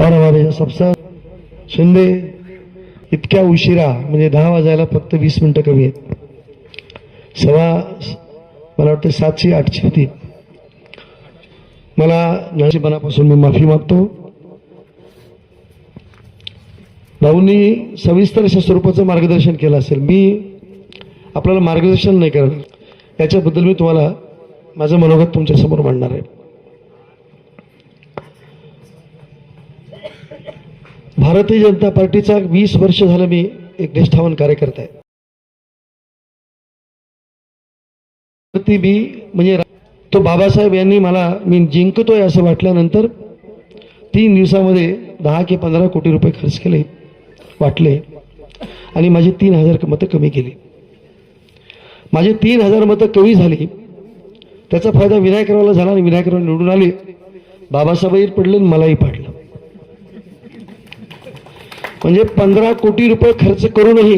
और हमारे सबसे शिंदे इतक्या उशिरा म्हणजे दहा वाजायला फक्त वीस मिनिटं कमी आहेत. सव्वा मला वाटतं सातशे आठशे होती. मला नशिबानापासून मी माफी मागतो. भाऊंनी सविस्तर अशा स्वरूपाचं मार्गदर्शन केलं असेल. मी आपल्याला मार्गदर्शन नाही करणार. याच्याबद्दल मी तुम्हाला माझं मनोगत तुमच्यासमोर मांडणार आहे. भारतीय जनता पार्टीचा वीस वर्ष झालं मी एक निष्ठावान कार्यकर्ता आहे. ती मी म्हणजे तो बाबासाहेब यांनी मला मी जिंकतोय असं वाटल्यानंतर तीन दिवसामध्ये दहा ते पंधरा कोटी रुपये खर्च केले वाटले. आणि माझी तीन हजार मतं कमी केली. माझे तीन हजार मतं कमी झाली. त्याचा फायदा विनायकरावला झाला आणि विनायकराव निवडून आले. बाबासाहेबही पडले आणि मलाही पाडलं. म्हणजे पंधरा कोटी रुपये खर्च करूनही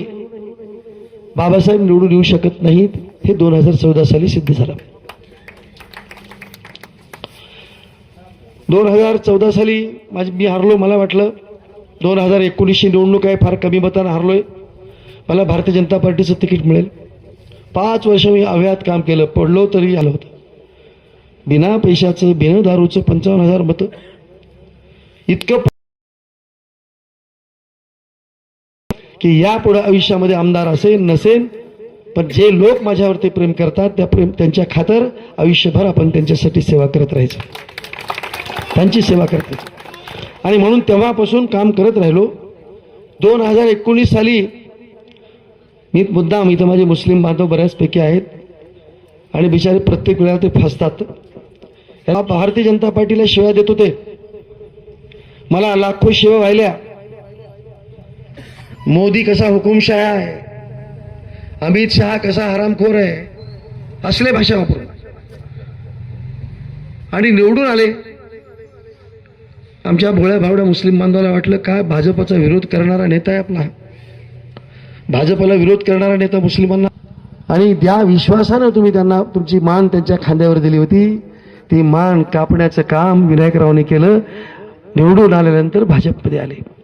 बाबासाहेब निवडून येऊ शकत नाहीत हे दोन हजार चौदा साली सिद्ध झालं. दोन हजार चौदा साली माझी मी हारलो मला वाटलं. दोन हजार एकोणीसशे निवडणूक आहे फार कमी मतानं हारलोय. मला भारतीय जनता पार्टीचं तिकीट मिळेल. पाच वर्ष मी अव्यात काम केलं पडलो तरी आलं होतं. बिना पैशाचं बिना दारूचं पंचावन्न हजार मतं. इतकं की यापुढे आयुष्यामध्ये आमदार असेल नसेल पण जे लोक माझ्यावरती प्रेम करतात त्या प्रेम त्यांच्या खातर आयुष्यभर आपण त्यांच्यासाठी सेवा करत राहायचं. त्यांची सेवा करते. आणि म्हणून तेव्हापासून काम करत राहिलो. दोन हजार एकोणीस साली मी मुद्दाम इथं माझे मुस्लिम बांधव बऱ्याचपैकी आहेत. आणि बिचारे प्रत्येक वेळेला ते फसतात. भारतीय जनता पार्टीला शिव्या देत होते. मला लाखो शिव्या व्हायल्या. मोदी कसा हुकुमशाह आहे? अमित शहा कसा हरामखोर आहे? असले भाषा वापरून. आणि निवडून आले. आमच्या भोळ्या भावड्या मुस्लिम बांधवाला वाटलं काय भाजपचा विरोध करणारा नेता आहे आपला? भाजपला विरोध करणारा नेता मुस्लिमांना आणि त्या विश्वासानं तुम्ही त्यांना तुमची मान त्यांच्या खांद्यावर दिली होती. ती मान कापण्याचं काम विनायकरावने केलं. निवडून आल्यानंतर भाजपमध्ये आले.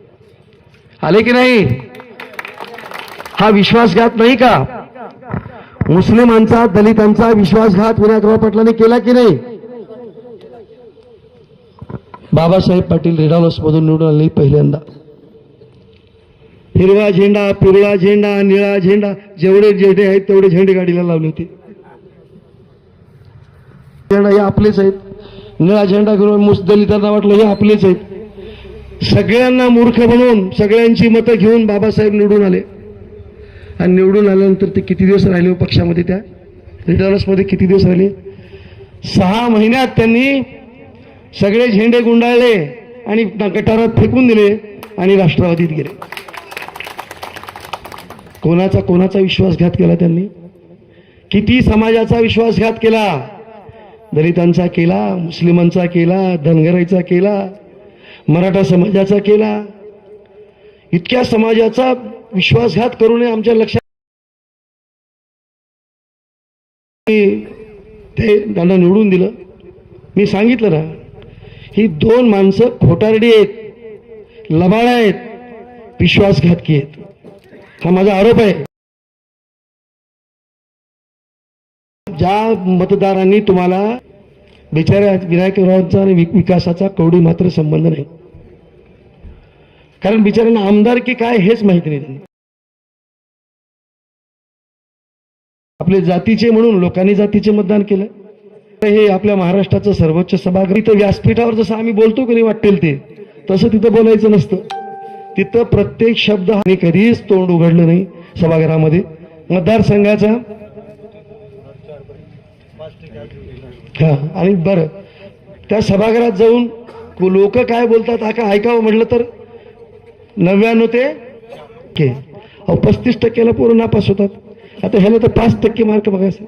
आले की नाही? हा विश्वासघात नाही का? मुस्लिमांचा दलितांचा विश्वासघात विनायकराव पाटलांनी केला की नाही? बाबासाहेब पाटील रेडावलस मधून निवडून आले पहिल्यांदा. हिरवा झेंडा पिवळा झेंडा निळा झेंडा जेवढे झेंडे आहेत तेवढे झेंडे गाडीला लावले होते. झेंडा हे आपलेच आहेत. निळा झेंडा घेऊन दलितांना वाटलं हे आपलेच आहेत. सगळ्यांना मूर्ख बनवून सगळ्यांची मतं घेऊन बाबासाहेब निवडून आले. आणि निवडून आल्यानंतर ते किती दिवस राहिले हो पक्षामध्ये त्या? रिटर्नर्समध्ये किती दिवस राहिले? सहा महिन्यात त्यांनी सगळे झेंडे गुंडाळले आणि गटारात फेकून दिले आणि राष्ट्रवादीत गेले. कोणाचा कोणाचा विश्वासघात केला त्यांनी? किती समाजाचा विश्वासघात केला? दलितांचा केला मुस्लिमांचा केला धनगराईचा केला मराठा समाजाचा केला. इतक्या समाजाचा विश्वासघात करू नये आमच्या लक्षात ते त्यांना निवडून दिलं. मी सांगितलं ना ही दोन माणसं खोटारडी आहेत लबाड आहेत विश्वासघातकी आहेत. हा माझा आरोप आहे. ज्या मतदारांनी तुम्हाला बिचाऱ्या विनायकरावांचा आणि विकासाचा कवडी मात्र संबंध नाही. कारण बिचाऱ्यांना आमदार की काय हेच माहिती नाही त्यांना. आपले जातीचे म्हणून लोकांनी जातीचे मतदान केलं. हे आपल्या महाराष्ट्राचं सर्वोच्च सभागृह इथं व्यासपीठावर जसं आम्ही बोलतो की नाही वाटेल ते तसं तिथं बोलायचं नसतं. तिथं प्रत्येक शब्द आणि कधीच तोंड उघडलं नाही सभागृहामध्ये. मतदारसंघाचा हां आणि बरं. त्या सभागृहात जाऊन लोक काय बोलतात हा का ऐकावं म्हटलं तर? नव्याण्णव ते के. अहो पस्तीस टक्क्याला पोरं नापास होतात. आता ह्याला तर पाच टक्के मार्क बघायचे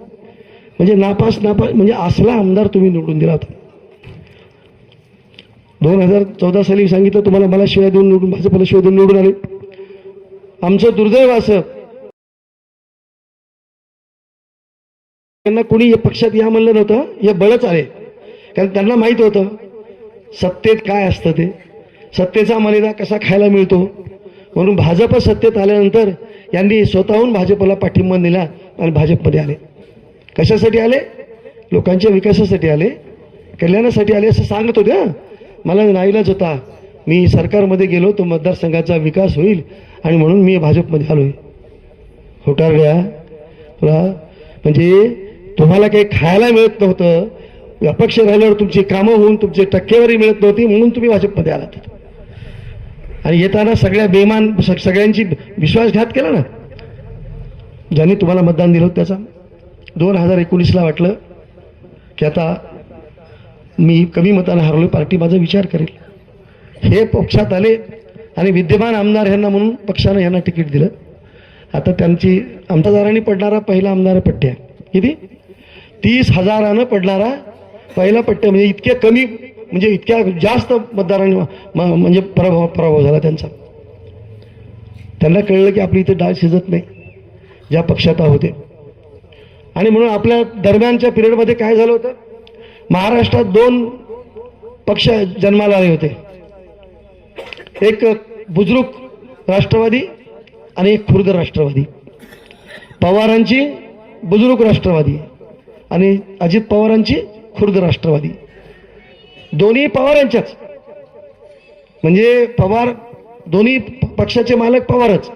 म्हणजे नापास नापास म्हणजे असला आमदार तुम्ही निवडून दिला होता दोन हजार चौदा साली सांगितलं तुम्हाला मला शिवाय देऊन निवडून भाजपला शिवाय देऊन निवडून आले. आमचं दुर्दैव असं. त्यांना कुणी या पक्षात या म्हणलं नव्हतं हे बळच आले. कारण त्यांना माहीत होतं सत्तेत काय असतं ते. सत्तेचा मर्यादा कसा खायला मिळतो. म्हणून भाजप सत्तेत आल्यानंतर यांनी स्वतःहून भाजपला पाठिंबा दिला आणि भाजपमध्ये आले. कशासाठी आले? लोकांच्या विकासासाठी आले. कल्याणासाठी आले असं सांगत होते मला नाईलाच होता मी सरकारमध्ये गेलो तो मतदारसंघाचा विकास होईल आणि म्हणून मी भाजपमध्ये आलोय. होटारड्या म्हणजे तुम्हाला काही खायला मिळत नव्हतं अपक्ष राहिल्यावर तुमची कामं होऊन तुमची टक्केवारी मिळत नव्हती म्हणून तुम्ही भाजपमध्ये आलात. आणि येताना सगळ्या बेमान सगळ्यांची विश्वासघात केला ना? ज्यांनी तुम्हाला मतदान दिलं होतं त्याचा. दोन हजार एकोणीसला वाटलं की आता मी कमी मतानं हरलो पार्टी माझा विचार करेल. हे पक्षात आले आणि विद्यमान आमदार ह्यांना म्हणून पक्षानं यांना तिकीट दिलं. आता त्यांची आमदारांनी पडणारा पहिला आमदार पट्ट्या किती? तीस हजारानं पडणारा पहिला पट्ट्या म्हणजे इतक्या कमी म्हणजे इतक्या जास्त मतदारांनी म्हणजे प्रभाव प्रभाव झाला त्यांचा. त्यांना कळलं की आपली इथे डाळ शिजत नाही ज्या पक्षात होते आणि म्हणून आपल्या दरम्यानच्या पिरियडमध्ये काय झालं होतं? महाराष्ट्रात दोन पक्ष जन्माला आले होते. एक बुजुर्ग राष्ट्रवादी आणि एक खुर्द राष्ट्रवादी. पवारांची बुजुर्ग राष्ट्रवादी. आणि अजित पवारांची खुर्द राष्ट्रवादी. दोन्ही पवारांच्याच. म्हणजे पवार दोन्ही पक्षाचे मालक पवारच.